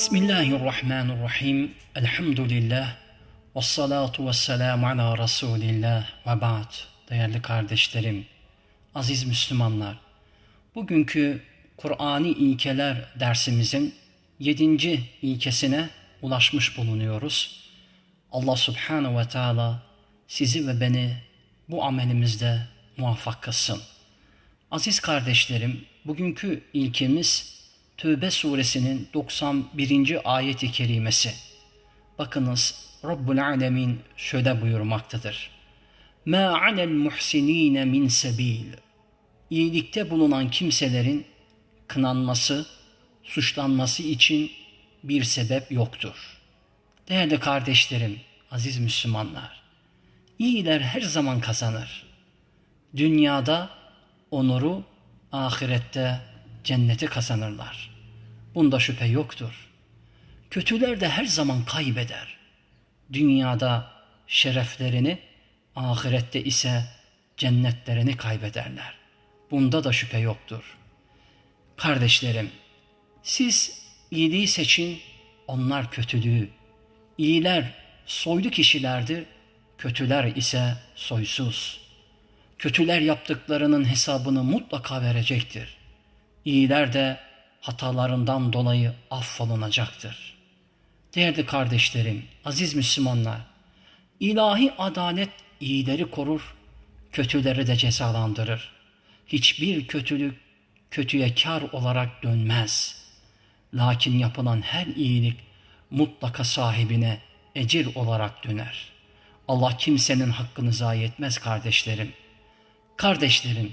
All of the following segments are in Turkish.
Bismillahirrahmanirrahim. Elhamdülillah. Ve salatu ve selamu ala Resulillah ve ba'd. Değerli kardeşlerim, aziz Müslümanlar. Bugünkü Kur'ani ilkeler dersimizin yedinci ilkesine ulaşmış bulunuyoruz. Allah subhanahu ve teala sizi ve beni bu amelimizde muvaffak kılsın. Aziz kardeşlerim, bugünkü ilkemiz Tövbe suresinin 91. ayeti kerimesi. Bakınız Rabbul Alemin şöyle buyurmaktadır. مَا عَلَى الْمُحْسِن۪ينَ min sebil. İyilikte bulunan kimselerin kınanması, suçlanması için bir sebep yoktur. Değerli kardeşlerim, aziz Müslümanlar, iyiler her zaman kazanır. Dünyada onuru, ahirette cenneti kazanırlar. Bunda şüphe yoktur. Kötüler de her zaman kaybeder. Dünyada şereflerini, ahirette ise cennetlerini kaybederler. Bunda da şüphe yoktur. Kardeşlerim, siz iyiliği seçin, onlar kötülüğü. İyiler soylu kişilerdir, kötüler ise soysuz. Kötüler yaptıklarının hesabını mutlaka verecektir. İyiler de hatalarından dolayı affolunacaktır. Değerli kardeşlerim, aziz Müslümanlar, ilahi adalet iyileri korur, kötüleri de cezalandırır. Hiçbir kötülük kötüye kar olarak dönmez. Lakin yapılan her iyilik mutlaka sahibine ecir olarak döner. Allah kimsenin hakkını zayi etmez kardeşlerim. Kardeşlerim,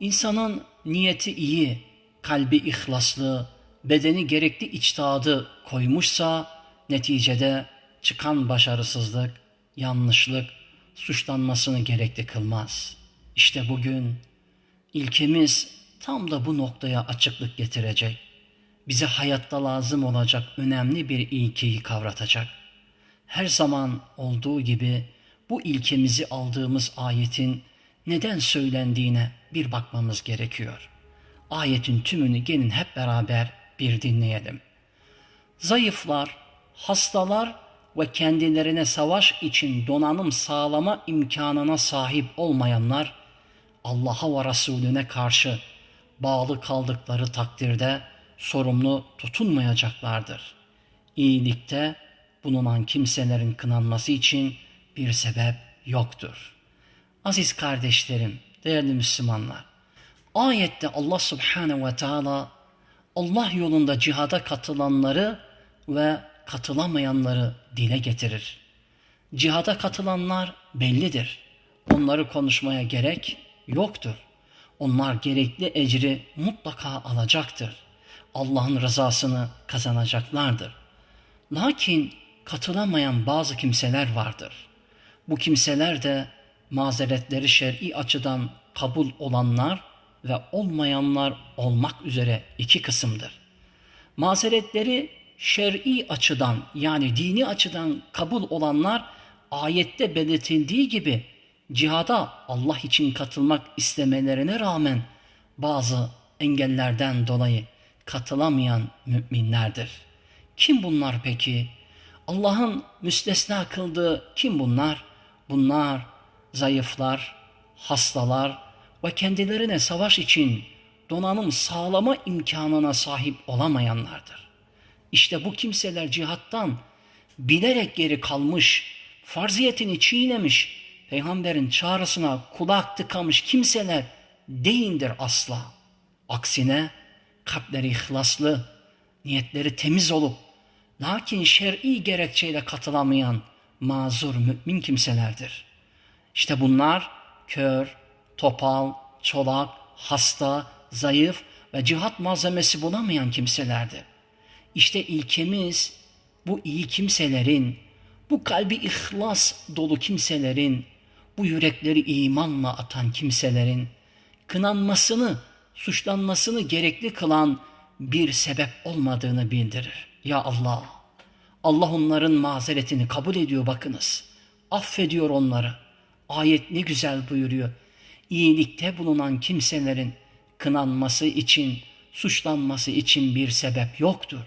insanın niyeti iyi, kalbi ihlaslı, bedeni gerekli içtihadı koymuşsa neticede çıkan başarısızlık, yanlışlık, suçlanmasını gerekli kılmaz. İşte bugün ilkemiz tam da bu noktaya açıklık getirecek. Bize hayatta lazım olacak önemli bir ilkeyi kavratacak. Her zaman olduğu gibi bu ilkemizi aldığımız ayetin neden söylendiğine bir bakmamız gerekiyor.'' Ayetin tümünü gelin hep beraber bir dinleyelim. Zayıflar, hastalar ve kendilerine savaş için donanım sağlama imkanına sahip olmayanlar Allah'a ve Resulüne karşı bağlı kaldıkları takdirde sorumlu tutunmayacaklardır. İyilikte bulunan kimselerin kınanması için bir sebep yoktur. Aziz kardeşlerim, değerli Müslümanlar, Ayette Allah subhanehu ve teala Allah yolunda cihada katılanları ve katılamayanları dile getirir. Cihada katılanlar bellidir. Onları konuşmaya gerek yoktur. Onlar gerekli ecri mutlaka alacaktır. Allah'ın rızasını kazanacaklardır. Lakin katılamayan bazı kimseler vardır. Bu kimseler de mazeretleri şer'i açıdan kabul olanlar ve olmayanlar olmak üzere iki kısımdır. Mazeretleri şer'i açıdan yani dini açıdan kabul olanlar ayette belirtildiği gibi cihada Allah için katılmak istemelerine rağmen bazı engellerden dolayı katılamayan müminlerdir. Kim bunlar peki? Allah'ın müstesna kıldığı kim bunlar? Bunlar zayıflar, hastalar, ve kendilerine savaş için donanım sağlama imkanına sahip olamayanlardır. İşte bu kimseler cihattan bilerek geri kalmış, farziyetini çiğnemiş, peygamberin çağrısına kulak tıkamış kimseler değildir asla. Aksine kalpleri ihlaslı, niyetleri temiz olup lakin şer'i gerekçeyle katılamayan mazur mümin kimselerdir. İşte bunlar kör, topal, çolak, hasta, zayıf ve cihat malzemesi bulamayan kimselerdi. İşte ilkemiz bu iyi kimselerin, bu kalbi ihlas dolu kimselerin, bu yürekleri imanla atan kimselerin kınanmasını, suçlanmasını gerekli kılan bir sebep olmadığını bildirir. Ya Allah! Allah onların mazeretini kabul ediyor bakınız. Affediyor onları. Ayet ne güzel buyuruyor iyilikte bulunan kimselerin kınanması için, suçlanması için bir sebep yoktur.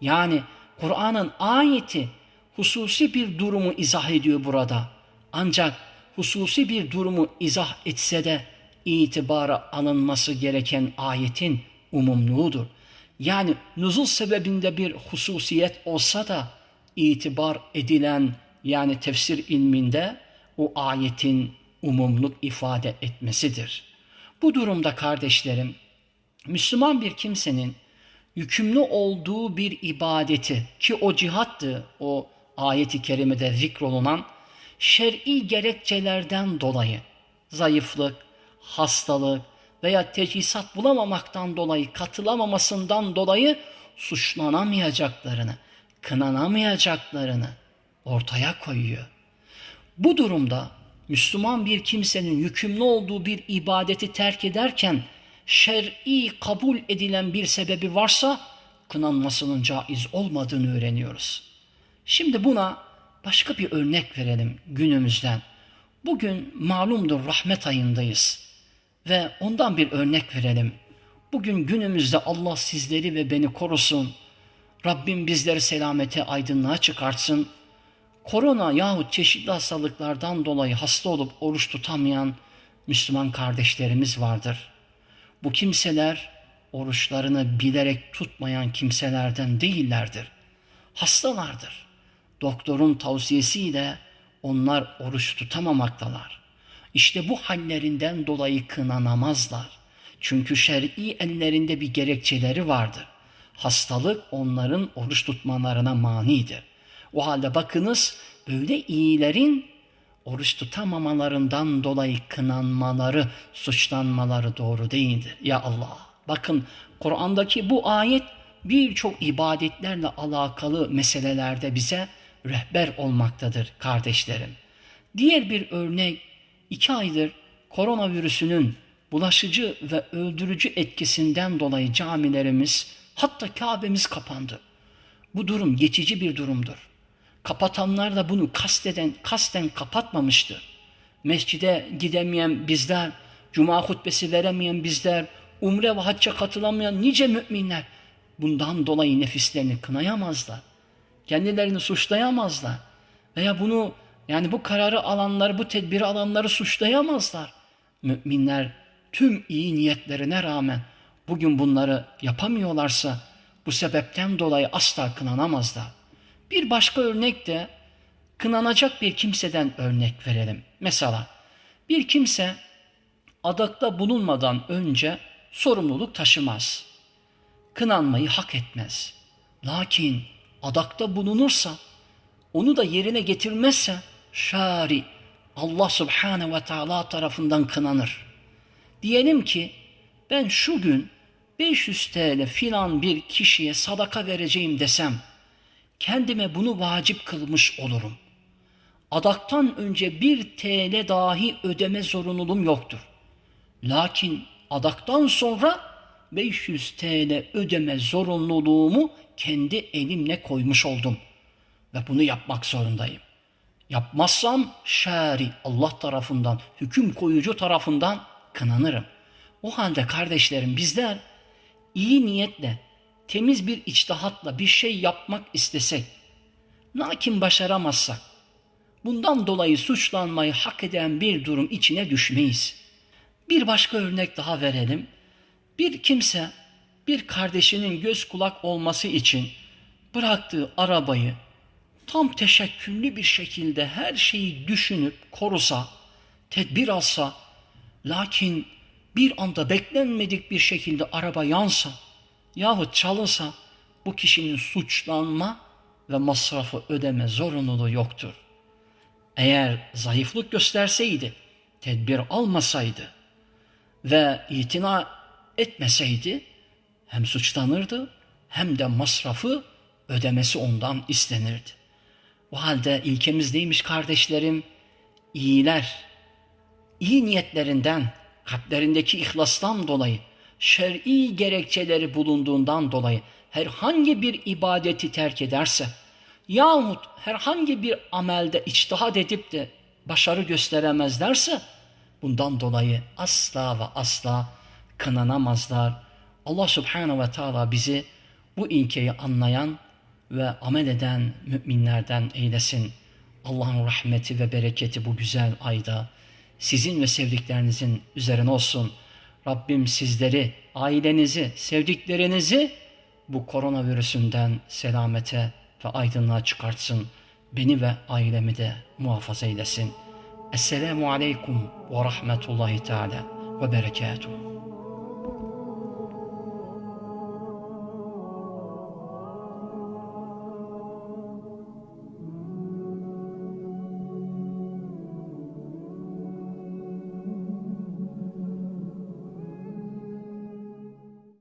Yani Kur'an'ın ayeti hususi bir durumu izah ediyor burada. Ancak hususi bir durumu izah etse de itibara alınması gereken ayetin umumluğudur. Yani nuzul sebebinde bir hususiyet olsa da itibar edilen yani tefsir ilminde o ayetin umumluk ifade etmesidir. Bu durumda kardeşlerim Müslüman bir kimsenin yükümlü olduğu bir ibadeti ki o cihattı o ayeti kerimede zikrolunan şer'i gerekçelerden dolayı zayıflık, hastalık veya teçhizat bulamamaktan dolayı katılamamasından dolayı suçlanamayacaklarını, kınanamayacaklarını ortaya koyuyor. Bu durumda Müslüman bir kimsenin yükümlü olduğu bir ibadeti terk ederken şer'i kabul edilen bir sebebi varsa kınanmasının caiz olmadığını öğreniyoruz. Şimdi buna başka bir örnek verelim günümüzden. Bugün malumdur rahmet ayındayız ve ondan bir örnek verelim. Bugün günümüzde Allah sizleri ve beni korusun. Rabbim bizleri selamete, aydınlığa çıkartsın. Korona yahut çeşitli hastalıklardan dolayı hasta olup oruç tutamayan Müslüman kardeşlerimiz vardır. Bu kimseler oruçlarını bilerek tutmayan kimselerden değillerdir. Hastalardır. Doktorun tavsiyesiyle onlar oruç tutamamaktalar. İşte bu hallerinden dolayı kınanamazlar. Çünkü şer'i ellerinde bir gerekçeleri vardır. Hastalık onların oruç tutmalarına manidir. O halde bakınız böyle iyilerin oruç tutamamalarından dolayı kınanmaları, suçlanmaları doğru değildir. Ya Allah! Bakın Kur'an'daki bu ayet birçok ibadetlerle alakalı meselelerde bize rehber olmaktadır kardeşlerim. Diğer bir örnek iki aydır koronavirüsünün bulaşıcı ve öldürücü etkisinden dolayı camilerimiz hatta Kabe'miz kapandı. Bu durum geçici bir durumdur. Kapatanlar da bunu kasteden, kasten kapatmamıştır. Mescide gidemeyen bizler, cuma hutbesi veremeyen bizler, umre ve hacca katılamayan nice müminler bundan dolayı nefislerini kınayamazlar. Kendilerini suçlayamazlar. Veya bunu yani bu kararı alanları, bu tedbiri alanları suçlayamazlar. Müminler tüm iyi niyetlerine rağmen bugün bunları yapamıyorlarsa bu sebepten dolayı asla kınanamazlar. Bir başka örnek de kınanacak bir kimseden örnek verelim. Mesela bir kimse adakta bulunmadan önce sorumluluk taşımaz. Kınanmayı hak etmez. Lakin adakta bulunursa, onu da yerine getirmezse şari Allah subhanehu ve teala tarafından kınanır. Diyelim ki ben şu gün 500 TL filan bir kişiye sadaka vereceğim desem, kendime bunu vacip kılmış olurum. Adaktan önce bir TL dahi ödeme zorunluluğum yoktur. Lakin adaktan sonra 500 TL ödeme zorunluluğumu kendi elimle koymuş oldum. Ve bunu yapmak zorundayım. Yapmazsam şari Allah tarafından, hüküm koyucu tarafından kınanırım. O halde kardeşlerim bizler iyi niyetle, temiz bir içtihatla bir şey yapmak istesek, lakin başaramazsak, bundan dolayı suçlanmayı hak eden bir durum içine düşmeyiz. Bir başka örnek daha verelim. Bir kimse bir kardeşinin göz kulak olması için bıraktığı arabayı tam teşekküllü bir şekilde her şeyi düşünüp korusa, tedbir alsa, lakin bir anda beklenmedik bir şekilde araba yansa yahut çalınsa bu kişinin suçlanma ve masrafı ödeme zorunluluğu yoktur. Eğer zayıflık gösterseydi, tedbir almasaydı ve itina etmeseydi hem suçlanırdı hem de masrafı ödemesi ondan istenirdi. O halde ilkemiz neymiş kardeşlerim? İyiler, iyi niyetlerinden, kalplerindeki ihlastan dolayı, şer'i gerekçeleri bulunduğundan dolayı herhangi bir ibadeti terk ederse yahut herhangi bir amelde içtihat edip de başarı gösteremezlerse bundan dolayı asla ve asla kınanamazlar. Allah subhanahu ve taala bizi bu ilkeyi anlayan ve amel eden müminlerden eylesin. Allah'ın rahmeti ve bereketi bu güzel ayda sizin ve sevdiklerinizin üzerine olsun. Rabbim sizleri, ailenizi, sevdiklerinizi bu koronavirüsünden selamete ve aydınlığa çıkartsın. Beni ve ailemi de muhafaza eylesin. Esselamu Aleyküm ve Rahmetullahi Teala ve Berekatuhu.